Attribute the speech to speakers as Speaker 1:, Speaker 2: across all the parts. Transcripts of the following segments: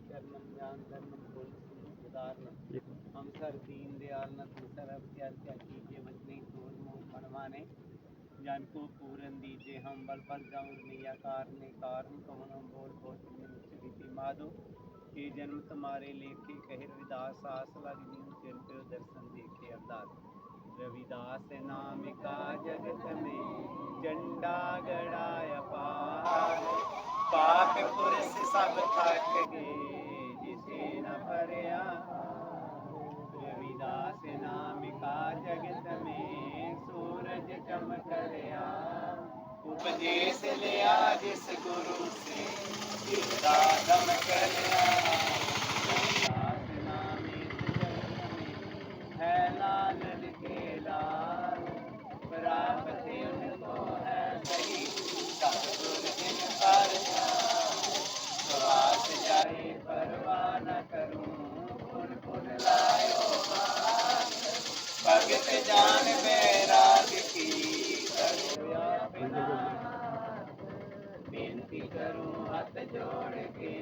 Speaker 1: चरणम ज्ञान धर्मम हम सर दीन दयाल न सर अवत्यार क्या क्या कीजिए बचने तोड़ मोह मनमाने जन को पूरन दीजिए हम बल पर जाऊँ मैया कारने कारण कमन बोल रीति माधो ये जन्म तुम्हारे लेखे कहे रविदास आस लग पे दर्शन देखे अवदास रविदास नाम का जगत में झंडा गड़ाया पार पाप पुरुष सब थक गए जिसे न परया रविदास नाम का जगत में सूरज चमक रहा उपदेश लिया, जिस गुरु से। जिसका दम में है लाल के लाल। प्राप्त उनको है सही। करूँ हाथ जोड़ के,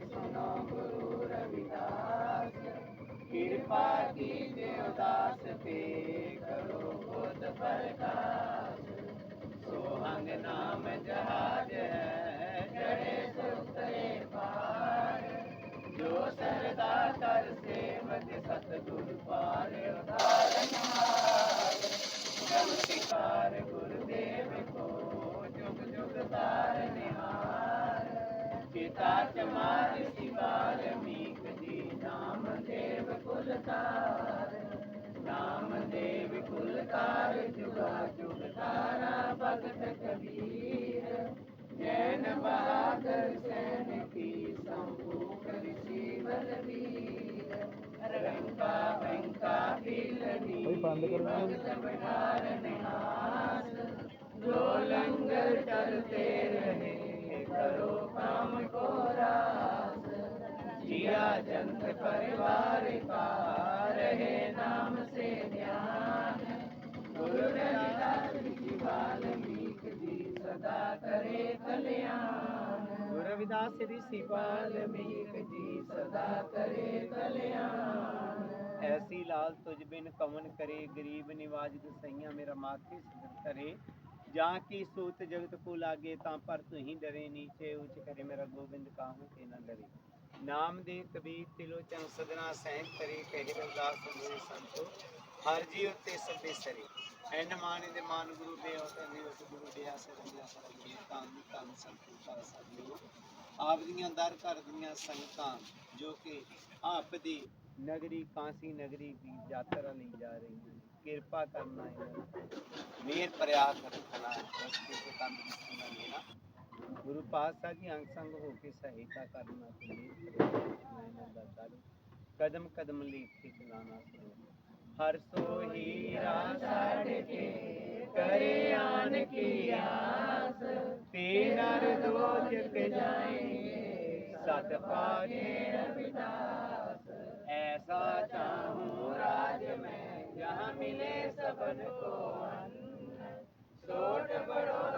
Speaker 1: सुनो गुरु रविदास। कृपा कीजिए उदास पे, करो खुद प्रकाश। सोहंग नाम जहाज़ है जड़े सुतरे पार। जो सरदा कर सेवक सतगुरु पार उदाहरण पिता चमार शिवार मीक जी नाम देव कुल तार जुगा जुग भगत कबीर। जैन बहादुर सैन की संपूर्ण ऋषि बलवीर रंका बंका बिलनी भगत बिहार परिवार का रहे नाम से ध्यान गुरु रविदास जी वाल्मीक जी सदा करे कल्याण। गुरु रविदास ऋषि वाल्मीक जी सदा करे कल्याण। ऐसी लाल तुझ बिन कवन करे गरीब निवाज गुसैया मेरा माथे करे। जहाँ की सूत जगत को लागे ता पर तू ही डरे नीचे उच करे मेरा गोविंद काहू के न डरे। ਨਾਮ ਦੇ ਕਬੀਰ ਤਿਲੋ ਚੰ ਸਦਨਾ ਸਹਿਨ ਤਰੀ ਕਹਿ ਰਵਦਾਸ ਸੰਤੋ ਸੰਤੋ ਹਰ ਜੀ ਉਤੇ ਸਭੇ ਸਰੀ ਐਨ ਮਾਨੇ ਦੇ ਮਾਨ ਗੁਰੂ ਦੇ ਔਤਾਂ ਦੇ ਉਸ ਗੁਰੂ ਦੇ ਆਸਰ ਦੇ ਆਸਰ ਦੀ ਤਾਂ ਦੀ ਤਾਂ ਸੰਤੋ ਕਰ ਸਕਦੇ ਆਪ ਦੀਆਂ ਦਰ ਘਰ ਦੀਆਂ ਸੰਗਤਾਂ ਜੋ ਕਿ ਆਪ ਦੀ ਨਗਰੀ ਕਾਂਸੀ ਨਗਰੀ ਦੀ ਯਾਤਰਾ ਲਈ ਜਾ ਰਹੀ ਹਨ ਕਿਰਪਾ ਕਰਨਾ ਹੈ ਮੇਰ ਪ੍ਰਿਆ ਕਰਨਾ ਹੈ ਉਸ ਦੇ ਤੰਦਰੁਸਤੀ ਨਾਲ ਲੈਣਾ गुरु पातशाह जी अंग संग हो के करना तुम कदम कदम लेखे चलाना सुनो हर सो हीरा के करे आन की आस। दो जाएँगे, सत रविदास। ऐसा राज में मिले सबन को सोट बड़ो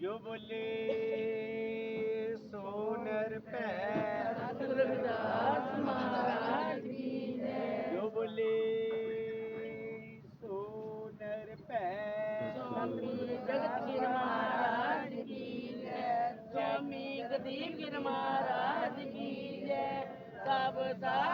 Speaker 1: जो बोले, सोनर पैर।
Speaker 2: रविदास महाराज की जय
Speaker 1: जो बोले, सोनर पैर।
Speaker 2: स्वामी जगत गिर महाराज की जय। स्वामी गदीप गिर महाराज की जय। सब साधु